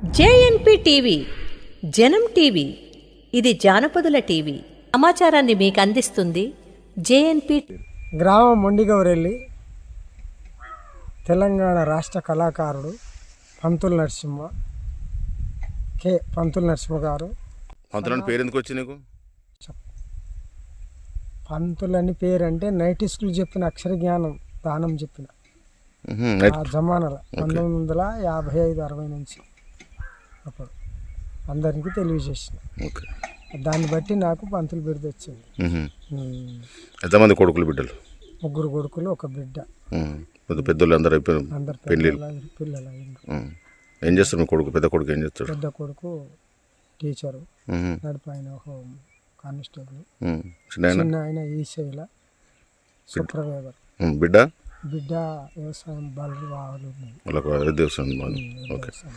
JNP TV జనం TV ఇది జానపదుల TV. సమాచారాన్ని మీకు అందిస్తుంది జేఎన్పి గ్రామం మొండిగౌరెల్లి తెలంగాణ రాష్ట్ర కళాకారుడు పంతుల నరసింహ కె పంతుల నరసింహ గారు. పంతులని పేరు ఎందుకు వచ్చింది నీకు? పంతులని పేరు అంటే నైట్ స్కూల్ చెప్పిన అక్షర జ్ఞానం దానం చెప్పిన. ఆ జమానాల పంతొమ్మిది వందల యాభై ఐదు అరవై నుంచి. అప్పుడు అందరికీ తెలియజేసిన ఓకే దాన్ని బట్టి నాకు పంతులు బిడ్డ వచ్చింది. ఎంతమంది కొడుకులు బిడ్డలు ముగ్గురు కొడుకులు ఒక బిడ్డ మ్. పెద్ద పెద్దోళ్ళు అందరూ పిల్లలు పిల్లలు. ఏం చేస్తారు మీ కొడుకు పెద్ద కొడుకు ఏం చేస్తాడు పెద్ద కొడుకు టీచరు. నడిపాయన ఒక కానిస్టేబుల్. చిన్న ఆయన? సూపర్వైజర్ మ్. బిడ్డ బిడ్డ వ్యవసాయం వాళ్ళకు అదే దేవస్థానం బాగా. ఓకే వ్యవసాయం.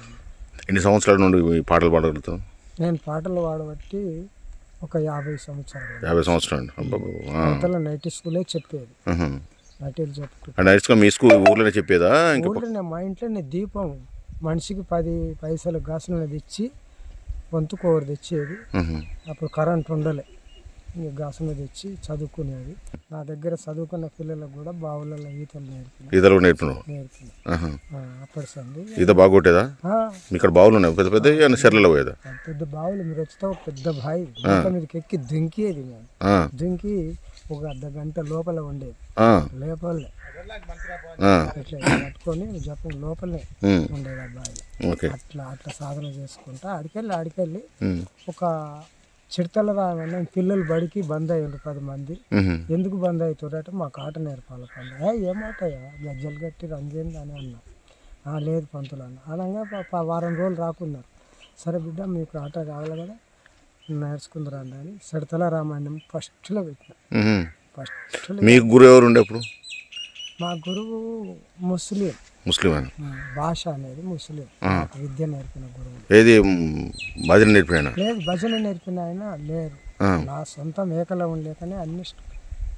ఎన్ని సంవత్సరాల నుండి పాటలు పాడగలుగుతావు? నేను పాటలు పాడబట్టి ఒక యాభై సంవత్సరాలు. యాభై సంవత్సరాలు నైట్ స్కూలే చెప్పేది. నైట్లు చెప్పుకుంటూ. నైట్స్గా మీ స్కూల్ ఊర్లోనే చెప్పేదా? ఊళ్ళో మా ఇంట్లోనే దీపం మనిషికి పది పైసలు గాసులు తెచ్చి వంతు కోరు తెచ్చేది. అప్పుడు కరెంట్ ఉండలే. ఇంక గాసులు తెచ్చి చదువుకునేది. నా దగ్గర చదువుకున్న పిల్లలకు కూడా బావులలో ఈతలు నేర్పిన నేర్పిన. అప్పటి సంది. ఈత బాగా కొట్టేదా ఆ, ఇక్కడ బావులు ఉన్నాయి పెద్ద పెద్ద చెర్లలో పోయేదా? పెద్ద బావులు మీరు వచ్చితే ఒక పెద్ద బావి మీదకి ఎక్కి దుంకేది నేను. దుంకి ఒక అర్ధ గంట లోపల ఉండేది. లోపలే. పట్టుకొని జపం లోపలే. ఉండేది ఓకే. అట్లా అట్లా సాధన చేసుకుంటా ఆడికెళ్ళి ఆడికెళ్ళి మ్. ఒక చిడతల రాగానే పిల్లలు బడికి బంద్ అయ్యారు పది మంది. ఎందుకు బంద్ అవుతారంటే మాకు ఆట నేర్పాలి పండు ఏ ఏమాటయ్యా గజ్జలు కట్టి రంజేంది అని అన్నా. "ఆ, లేదు పంతులు అన్న. అనగా వారం రోజులు రాకున్నారు. సరే బిడ్డ మీకు ఆట కావాలి కదా? నేర్చుకుందరండి అని సిడతల రామాయణం ఫస్ట్లో పెట్టిన. మ్హూ. ఫస్ట్లో మీకు గురు ఎవరు ఉండే అప్పుడు మా గురువు ముస్లిం. ముస్లిం ఆయన ఉమ్, భాష అనేది ముస్లిం. విద్య నేర్పిన గురువు. ఏది భజన నేర్పిన లేదు భజన నేర్పిన ఆయన లేరు. నా సొంత మేకలం లేకనే అన్ని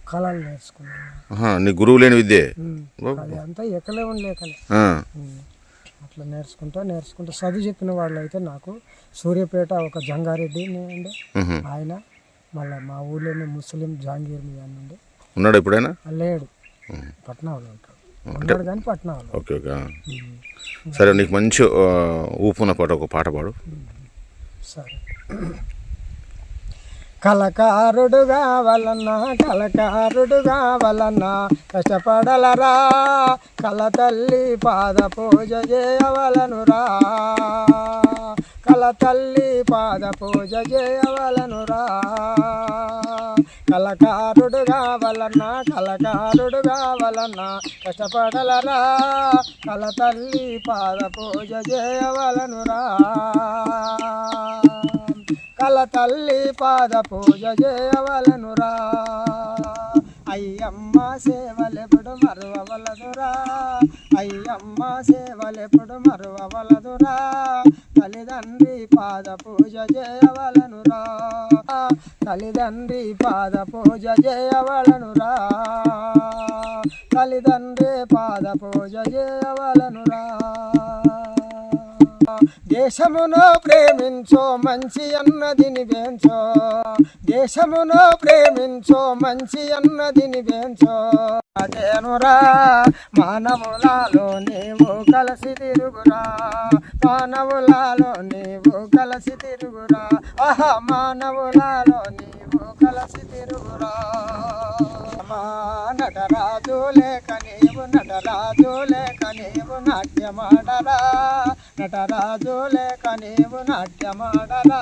కళలు నేర్చుకున్నాను. నీ గురువు లేని విద్యే? అది అంతా ఎకలేవం లేకనే అట్లా నేర్చుకుంటా నేర్చుకుంటా. చదువు చెప్పిన వాళ్ళు అయితే నాకు సూర్యాపేట ఒక జంగారెడ్డి ఉండే. మ్హూ. ఆయన మళ్ళీ మా ఊళ్ళోనే ముస్లిం జహాంగీర్ మీ అని ఉండే. ఉన్నాడు ఎప్పుడైనా లేడు. పట్నాలో ఉంటాడు. కానీ ఓకే ఓకే. సరే నీకు మంచి ఊపున పాట ఒక పాట పాడు. సరే. కలకారుడు కావాలన్నా కలకారుడు కావాలన్నా కష్టపడలరా? కల తల్లి పాద పూజ చేయవలనురా? కల తల్లి పాద పూజ చేయవలనురా కలకారుడు కావాలన్నా కలకారుడు కావాలన్నా కష్టపడలరా. కల తల్లి పాద పూజ చేయవలనురా కల తల్లి పాద పూజ చేయవలనురా అయ్యమ్మ సేవలెప్పుడు మరువవలదురా? అయ్యమ్మ సేవలెప్పుడు మరువవలదురా? తల్లిదండ్రి పాద పూజ చేయవలనురా? తల్లిదండ్రి పాద పూజ చేయవలనురా? తల్లిదండ్రి పాద పూజ చేయవలనురా? దేశమును ప్రేమించో మంచి అన్నది నివేంచో. దేశమును ప్రేమించో మంచి అన్నది నివేంచో. అదేనురా మానవులాలో నీవు కలిసి తిరుగురా. మానవులాలో నీవు కలిసి తిరుగురా. ఆహా మానవులాలో నీవు కలిసి తిరుగురా. మా నటరాజు లేక నీవు నటరాజు లేక నీవు నాట్యమా? నటరాజు లేక నీవు నాట్యమాడరా?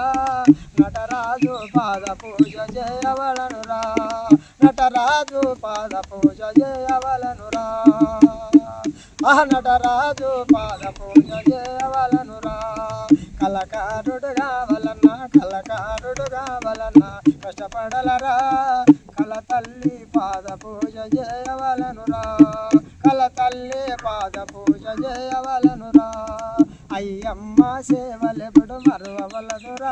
నటరాజు పాద పూజ చేయవలనురా? నటరాజు పాద పూజ చేయవలనురా? ఆ నటరాజు పాద పూజ చేయవలనురా? కలకారుడు కావాలన్నా కలకారుడు కావాలన్నా కష్టపడలరా? కల తల్లి పాద పూజ చేయవలనురా? కల తల్లి పాద పూజ చేయవలనురా? అయ్యమ్మ సేవలెప్పుడు మరువలదురా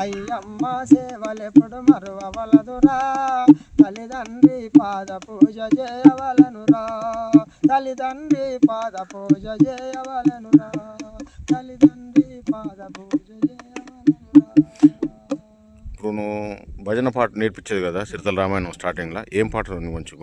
అయ్యమ్మ సేవలెప్పుడు మరువలదురా తల్లిదండ్రి పాద పూజ చేయవలనురా? తల్లిదండ్రి పాద పూజ చేయవలనురా? తల్లిదండ్రి పాద పూజ ఇప్పుడు భజన పాట నేర్పించేది కదా సిరితల రామాయణం స్టార్టింగ్లో ఏం పాట నువ్వు మంచిగా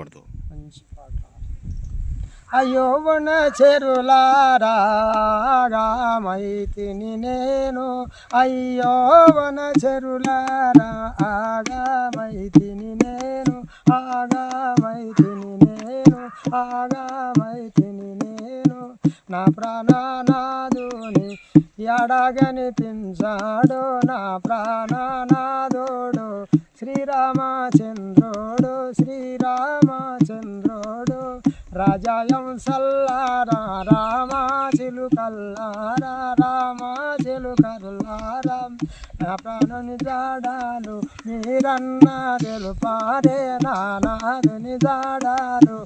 అయ్యో వన చెరులారాగామైతిని నేను. అయ్యో వన చెరులారా ఆగామైతిని నేను. ఆగామైతిని నేను ఆగామైతిని నేను. నా ప్రాణనాదుని ఎడగని పించాడు నా ప్రాణనాథుడు శ్రీరామచంద్రుడు శ్రీరామచంద్రుడు. రాజాయం సల్లారా రామా చిలుకల్లారా రామ చిలుకల్లారా నా ప్రాణుని జాడాలు మీరన్నా తెలుపారే నానాదుని జాడాలు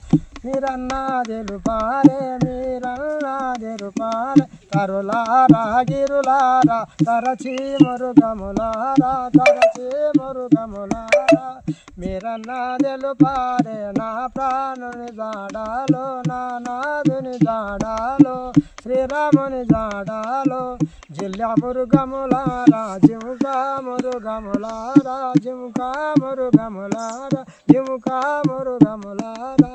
మీరన్నా తెలుపారే మీరన్నా తెలుపారే. కరులారా గిరులారా తరచి మురుగములారా తరచి మురుగములారా. మీరన్నా తెలుపారే నా ప్రాణుని జాడాలో నా నాదుని జాడాలో శ్రీరాముని జాడాలో. జిల్లా మురుగములారా జిముకా మురుగములారా జిముకా మురుగములారా జిముకా మురుగములారా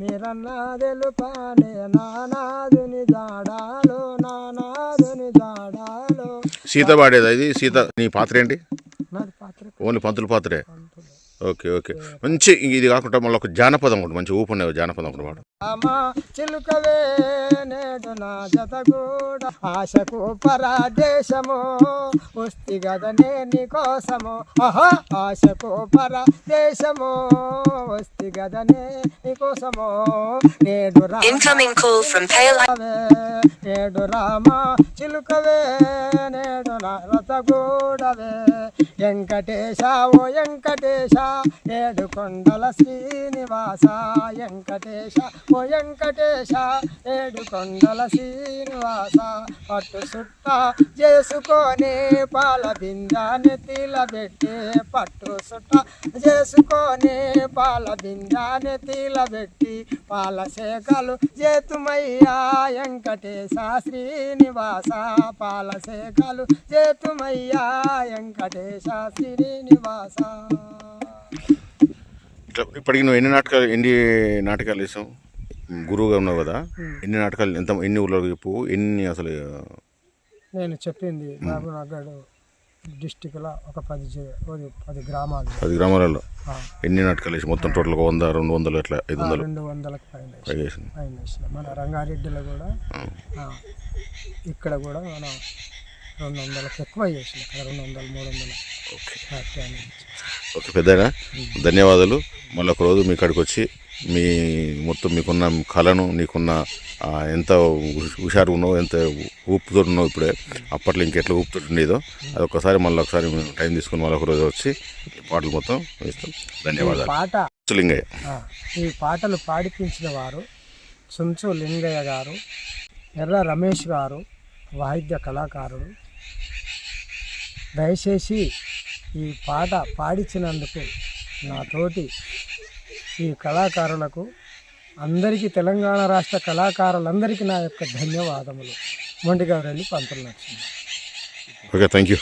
మీరన్నా తెలుపానే నానాదుని జాడాలో నా సీత పాడేది అది సీత నీ పాత్ర ఏంటి? ఓన్లీ పంతుల పాత్రే. Okay okay. మంచి ఇది కాకుండా మళ్ళీ ఒక జానపదం ఒకటి మంచి ఊపు ఉన్నాయి జానపదం ఒకటి పాడు. చిలుకవే నేడు నా జత కూడా. ఆశకు పరదేశము వస్తి గదనే నీ కోసము. ఆహా ఆశకు పరదేశము వస్తి గదనే నీ కోసము. నేడు రా Incoming call from Pale చిలుకవే, నేడు రామ చిలుకవే నేడు నా రథగూడవే వెంకటేశ ఓ వెంకటేశ ఏడు కొండల శ్రీనివాస వెంకటేశ ఓ వెంకటేశ. ఏడు కొండల శ్రీనివాస పట్టు సుట్ట చేసుకొని పాల బిందాన్ని తీలబెట్టి పట్టు సుట్ట చేసుకొని పాల బిందాన్ని తీలబెట్టి పాల శేఖలు చేతుమయ్యా వెంకటేశ శ్రీనివాస. పాల శేఖలు చేతుమయ్యా వెంకటేశ శ్రీనివాస. ఇట్లా ఇప్పటికి నువ్వు ఎన్ని నాటకాలు ఎన్ని నాటకాలు వేసావు? గురువుగా ఉన్నావు కదా. ఎన్ని నాటకాలు ఎంత ఎన్ని ఊళ్ళో చెప్పు ఎన్ని అసలు నేను చెప్పింది మహబూబ్నగర్ డిస్టిక్లో ఒక పది పది గ్రామాలు. పది గ్రామాలలో ఎన్ని నాటకాలు వేసి మొత్తం టోటల్గా వంద రెండు వందలు ఎట్లా ఐదు వందలు? రెండు వందలకు పైన పైన. మన రంగారెడ్డిలో కూడా ఇక్కడ కూడా మనం రెండు వందలకు ఎక్కువ చేసిన రెండు వందలు మూడు వందలు. అని. ఓకే పెద్దగా ధన్యవాదాలు. మళ్ళీ ఒక రోజు మీ కాడికి వచ్చి మీ మొత్తం మీకున్న కళను నీకున్న ఎంత హుష్- హుషారు ఉన్నావు ఎంత ఊపుతో ఉన్నావు ఇప్పుడే అప్పట్లో ఇంకెట్లా ఊపుతో ఉండేదో అది ఒకసారి మళ్ళీ ఒకసారి మేము టైం తీసుకుని మళ్ళీ ఒక రోజు వచ్చి పాటలు మొత్తం వేస్తాం. ధన్యవాదాలు. పాట లింగయ్య ఈ పాటలు పాడిపించిన వారు సుంచు లింగయ్య గారు ఎర్ర రమేష్ గారు వాయిద్య కళాకారుడు దయచేసి ఈ పాట పాడించినందుకు నా తోటి ఈ కళాకారులకు అందరికీ తెలంగాణ రాష్ట్ర కళాకారులందరికీ నా యొక్క ధన్యవాదములు. మొండిగా వెళ్ళి పంతులు నచ్చింది ఓకే థ్యాంక్ యూ